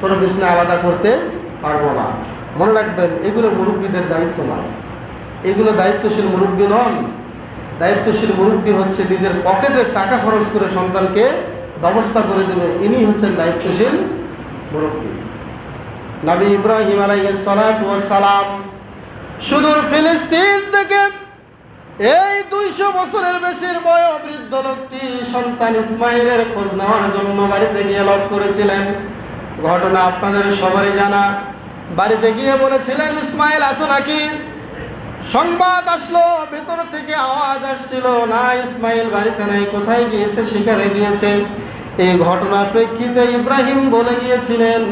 তোর বিছনা আলাদা করতে পারব না। মনে রাখবেন, এগুলো মুরব্বীদের দায়িত্ব নয়। এগুলো দায়িত্বশীল মুরব্বী নন। দায়িত্বশীল মুরব্বী হচ্ছে নিজের পকেটের টাকা খরচ করে সন্তানকে ব্যবস্থা করে দেবে। ইনি হচ্ছেন দায়িত্বশীল মুরব্বী। নবী ইব্রাহিম সালাম সুদূর ফিলিস্তিন থেকে এই দুইশো বছরের বেশির বয় বৃদ্ধ লোকটি সন্তান ইসমাইলের খোঁজ নেওয়ার জন্য বাড়িতে গিয়ে লক করেছিলেন। ঘটনা আপনাদের সবারই জানা। বাড়িতে গিয়ে বলেছিলেন, ইসমাইল, আছো নাকি? সংবাদ আসলো, ভেতর থেকে আওয়াজ আসছিল, না, ইসমাইল বাড়িতে নেই, কোথায় গিয়েছে? শিকারে গিয়েছে। এই ঘটনার প্রেক্ষিতে ইব্রাহিম বলে গিয়েছিলেন,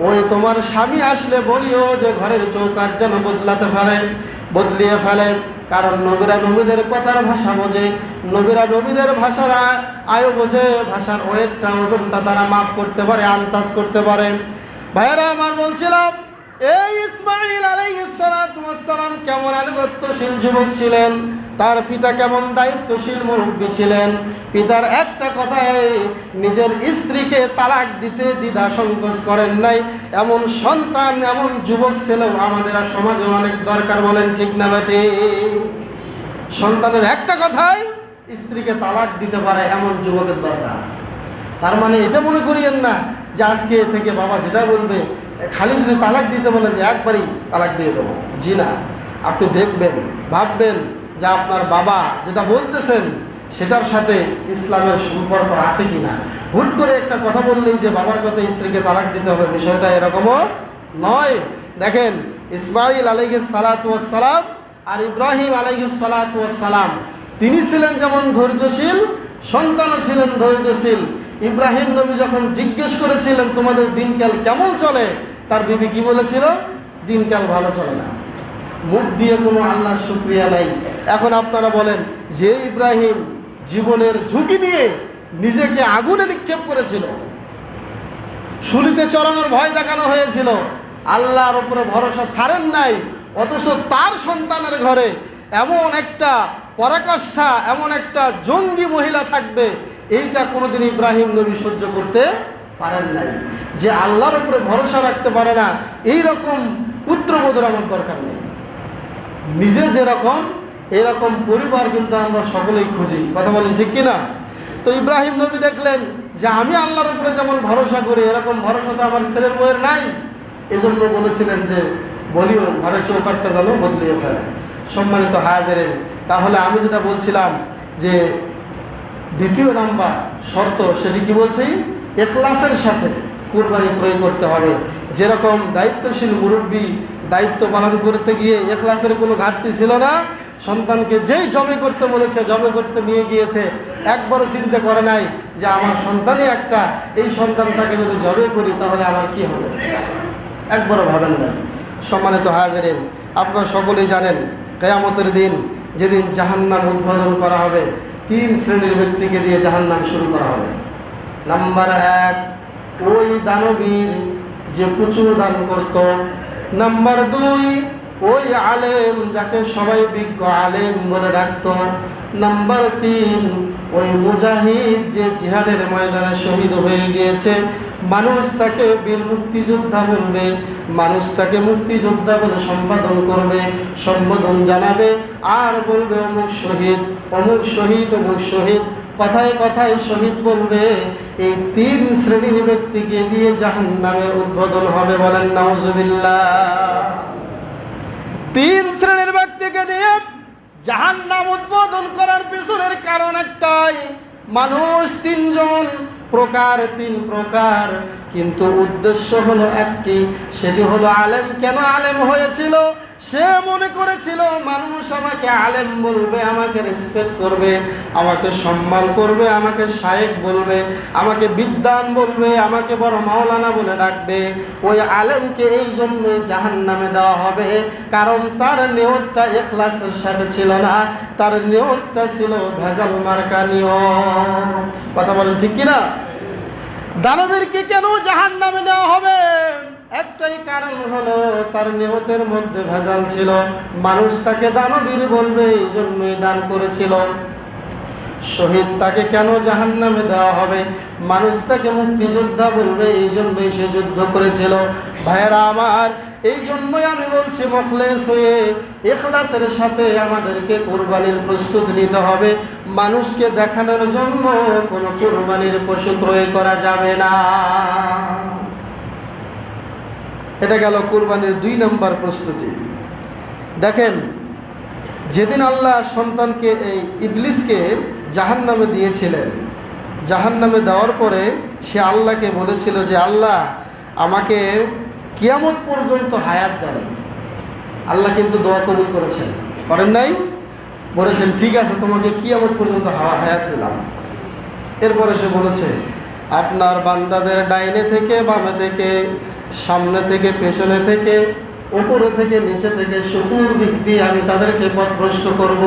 ওই তোমার স্বামী আসলে বলিও যে ঘরের চৌকাট যেন বদলাতে পারে, বদলিয়ে ফেলে। কারণ নবীরা নবীদের কথার ভাষা বোঝে, নবীরা নবীদের ভাষার আয়ো বোঝে, ভাষার ওয়েটটা, ওজনটা তারা মাফ করতে পারে, আন্দাজ করতে পারে। ভাইয়েরা, আমার বলছিলাম এই ইসমাইল আলাইসালাম কেমন আনুগত্যশীল যুবক ছিলেন? তার পিতা কেমন দায়িত্বশীল মুরব্বী ছিলেন? পিতার একটা কথায়, নিজের স্ত্রীকে তালাক দিতে দ্বিধা সংকোচ করেন নাই। এমন সন্তান, এমন যুবক ছেলেও আমাদের সমাজে অনেক দরকার বলেন ঠিক না বেটে? সন্তানের একটা কথায়, স্ত্রীকে তালাক দিতে পারে এমন যুবকের দরকার। তার মানে এটা মনে করিয়েন না যে আজকে থেকে বাবা যেটা বলবে খালি যদি তালাক দিতে বলে যে একবারই তালাক দিয়ে দেবো। জি না। আপনি দেখবেন, ভাববেন যে আপনার বাবা যেটা বলতেছেন সেটার সাথে ইসলামের সম্পর্ক আছে কি না হুট করে একটা কথা বললেই যে বাবার কথা স্ত্রীকে তালাক দিতে হবে, বিষয়টা এরকমও নয়। দেখেন ইসমাইল আলাইহ সালাম আর ইব্রাহিম আলাইহ সালাম, তিনি ছিলেন যেমন ধৈর্যশীল, সন্তানও ছিলেন ধৈর্যশীল। ইব্রাহিম নবী যখন জিজ্ঞেস করেছিলেন, তোমাদের দিনকাল কেমন চলে? তার বিবি কি বলেছিল? দিনকাল ভালো চলে না। মুখ দিয়ে কোনো আল্লাহর শুক্রিয়া নাই। এখন আপনারা বলেন, যে ইব্রাহিম জীবনের ঝুঁকি নিয়ে নিজেকে আগুনে নিক্ষেপ করেছিল শুলিতে চড়ানোর ভয় দেখানো হয়েছিল, আল্লাহর উপরে ভরসা ছাড়েন নাই, অথচ তার সন্তানের ঘরে এমন একটা পরাকাষ্ঠা, এমন একটা জঙ্গি মহিলা থাকবে, এইটা কোনোদিন ইব্রাহিম নবী সহ্য করতে পারেন নাই। যে আল্লাহর উপরে ভরসা রাখতে পারে না এই রকম পুত্রবোধের আমার দরকার নেই। নিজে যেরকম এরকম পরিবার কিন্তু আমরা সকলেই খুঁজি। কথা বলেন ঠিক কিনা? তো ইব্রাহিম নবী দেখলেন যে আমি আল্লাহর উপরে যেমন ভরসা করি, এরকম ভরসা তো আমার ছেলের বইয়ের নাই। এজন্য বলেছিলেন যে, বলিও ঘরের চৌকাটটা যেন বদলিয়ে ফেলে। সম্মানিত হাজারেন তাহলে আমি যেটা বলছিলাম যে, দ্বিতীয় নাম্বার শর্ত, সেটি কি বলছি? এখলাসের সাথে কুরবানি ক্রয় করতে হবে। যেরকম দায়িত্বশীল মুরব্বী দায়িত্ব পালন করতে গিয়ে এখলাসের কোনো ঘাটতি ছিল না, সন্তানকে যেই জবে করতে বলেছে, জবে করতে নিয়ে গিয়েছে, একবারও চিন্তা করে নাই যে আমার সন্তানই একটা, এই সন্তানটাকে যদি জবে করি তাহলে আমার কি হবে? একবারও ভাবেন না সম্মানিত হাজারেন, আপনারা সকলেই জানেন, কেয়ামতের দিন যেদিন জাহান্নাম উদ্বোধন করা হবে, তিন শ্রেণির ব্যক্তিকে দিয়ে জাহান্নাম শুরু করা হবে। নাম্বার এক, ওই দানবীর যে প্রচুর দান করত। নাম্বার দুই, ওই আলেম যাকে সবাই বিজ্ঞ আলেম বলে ডাকত। নাম্বার তিন, ওই মুজাহিদ যে জিহাদের ময়দানে শহীদ হয়ে গিয়েছে। মানুষ তাকে বীর মুক্তিযোদ্ধা বলবে, মানুষ তাকে মুক্তিযোদ্ধা বলে সম্বোধন করবে, সম্বোধন জানাবে, আর বলবে অমুক শহীদ অমুক শহীদ অমুক শহীদ, কথায় কথায় শহীদ বলবে। এই তিন শ্রেণির ব্যক্তিকে দিয়ে জাহান নামের উদ্বোধন হবে বলেন, নাউজুবিল্লাহ। তিন শ্রেণির ব্যক্তিকে দিয়ে জাহান নাম উদ্বোধন করার পিছনের কারণ একটাই, মানুষ তিনজন, প্রকার তিন প্রকার, কিন্তু উদ্দেশ্য হলো একটি, সেটি হলো আলেম। কেন আলেম হয়েছিল? সে মনে করেছিল, মানুষ আমাকে আলেম বলবে, আমাকে রেসপেক্ট করবে, আমাকে সম্মান করবে, আমাকে শায়েক বলবে, আমাকে বিদ্যান বলবে, আমাকে বড় মাওলানা বলে ডাকবে। ওই আলেমকে এই জন্য জাহান নামে দেওয়া হবে। কারণ তার নিয়তটা এখলাসের সাথে ছিল না, তার নিয়তটা ছিল ভেজাল মার্কা নিয়ত কথা বলেন ঠিক কিনা? দানবীরকে কেন জাহান নামে দেওয়া হবে? একটাই কারণ হলো তার নিহতের মধ্যে ভেজাল ছিল। মানুষ তাকে দানবীর বলবে, এই জন্যই দান করেছিল। শহীদ তাকে কেন জাহান নামে দেওয়া হবে? মানুষ তাকে মুক্তিযোদ্ধা বলবে, এই জন্যই সে যুদ্ধ করেছিল। ভাইয়েরা আমার, এই জন্যই আমি বলছি, মখলেস হয়ে এখলাসের সাথে আমাদেরকে কোরবানির প্রস্তুত নিতে হবে। মানুষকে দেখানোর জন্য কোনো কোরবানির পশু ক্রয় করা যাবে না। এটা গেল কোরবানির দুই নম্বর প্রস্তুতি। দেখেন, যেদিন আল্লাহ সন্তানকে এই ইবলিসকে জাহান নামে দিয়েছিলেন জাহান নামে দেওয়ার পরে সে আল্লাহকে বলেছিল যে, আল্লাহ, আমাকে কিয়ামত পর্যন্ত হায়াত দেন। আল্লাহ কিন্তু দোয়া কবুল করেছেন। করেন নাই? বলেছেন, ঠিক আছে, তোমাকে কিয়ামত পর্যন্ত হাওয়া হায়াত দিলাম। এরপরে সে বলেছে, আপনার বান্দাদের ডাইনে থেকে বামে থেকে সামনে থেকে, পেছনে থেকে, উপরে থেকে, নিচে থেকে, সুতুর দিক দিয়ে আমি তাদেরকে পথভ্রষ্ট করব।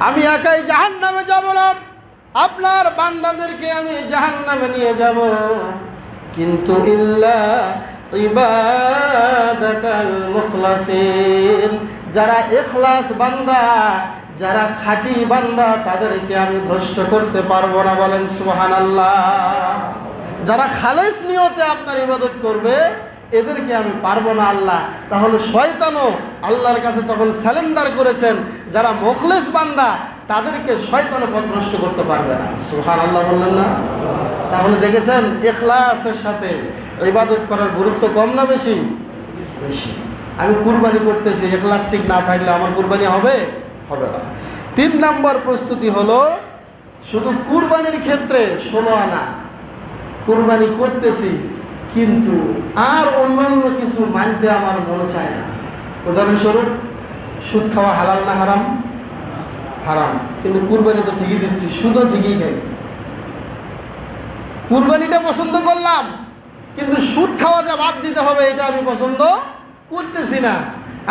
আমি একাই জাহান নামে যাব না। আপনার বান্দাদেরকে আমি জাহান নামে নিয়ে যাব। কিন্তু ইল্লা ইবাদাকাল মুখলাসিন, যারা এখলাস বান্দা, যারা খাঁটি বান্দা, তাদেরকে আমি ভ্রষ্ট করতে পারব না বলেন সুহান আল্লাহ যারা খালেস নিয়তে আপনার ইবাদত করবে, এদেরকে আমি পারব না আল্লাহ। তাহলে শয়তানও আল্লাহর কাছে তখন স্যালেন্ডার করেছেন, যারা মুখলেস বান্দা, তাদেরকে শয়তানও পথভ্রষ্ট করতে পারবে না। সুহান আল্লাহ বললেন না? তাহলে দেখেছেন এখলাসের সাথে ইবাদত করার গুরুত্ব কম না বেশি? বেশি। আমি কুরবানি করতেছি এখলাস ঠিক না থাকলে আমার কুরবানি হবে? হবে না। তিন নম্বর প্রস্তুতি হলো, শুধু কুরবানির ক্ষেত্রে ষোলো আনা। কুরবানি করতেছি, কিন্তু আর অন্যান্য কিছু মানতে আমার মনে চায় না। উদাহরণস্বরূপ, সুদ খাওয়া হালাল না হারাম? হারাম। কিন্তু কুরবানি তো ঠিকই দিচ্ছি, সুদও ঠিকই খাই। কুরবানিটা পছন্দ করলাম, কিন্তু সুদ খাওয়া যা বাদ দিতে হবে, এটা আমি পছন্দ করতেছি না।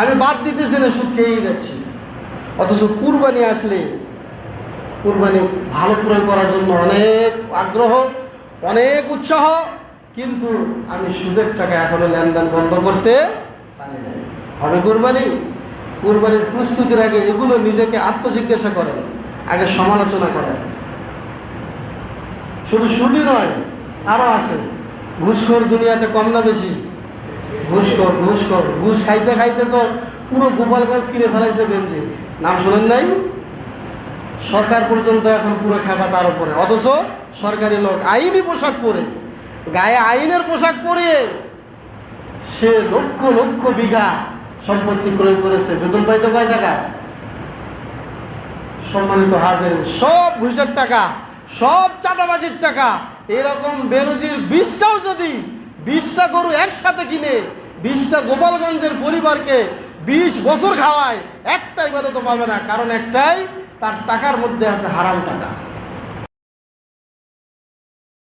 আমি বাদ দিতেছি না, সুদ খেয়েই যাচ্ছি। অথচ কুরবানি আসলে, কুরবানি ভালো প্রয়োগ করার জন্য অনেক আগ্রহ অনেক উৎসাহ, কিন্তু আমি সুদের টাকা এখনও লেনদেন বন্ধ করতে পারি নাই। হবে কুরবানি? কুরবানির প্রস্তুতির আগে এগুলো নিজেকে আত্মজিজ্ঞাসা করেন, আগে সমালোচনা করেন। শুধু সুদই নয় আরও আছে। ঘুষখোর দুনিয়াতে কম না বেশি? ঘুষখোর ঘুষখোর। ঘুষ খাইতে খাইতে তো পুরো গোপালগঞ্জ কিনে ফেলাইছে বেঞ্জির নাম শোনেন নাই? সরকার পর্যন্ত এখন পুরো খেপা তার উপরে। অথচ সরকারি লোক, আইনি পোশাক পরে, গায়ে আইনের পোশাক পরে সে লক্ষ লক্ষ বিঘা সম্পত্তি ক্রয় করেছে। বেতন পাইতো কয় টাকা? সম্মানিত হাজার সব ঘুষের টাকা, সব চাঁদাবাজির টাকা, এরকম বেনজির বিষটাও যদি বিশটা গরু একসাথে কিনে, বিশটা গোপালগঞ্জের পরিবারকে বিশ বছর খাওয়ায়, একটাই বেদত পাবে না। কারণ একটাই, তার টাকার মধ্যে আছে হারাম টাকা।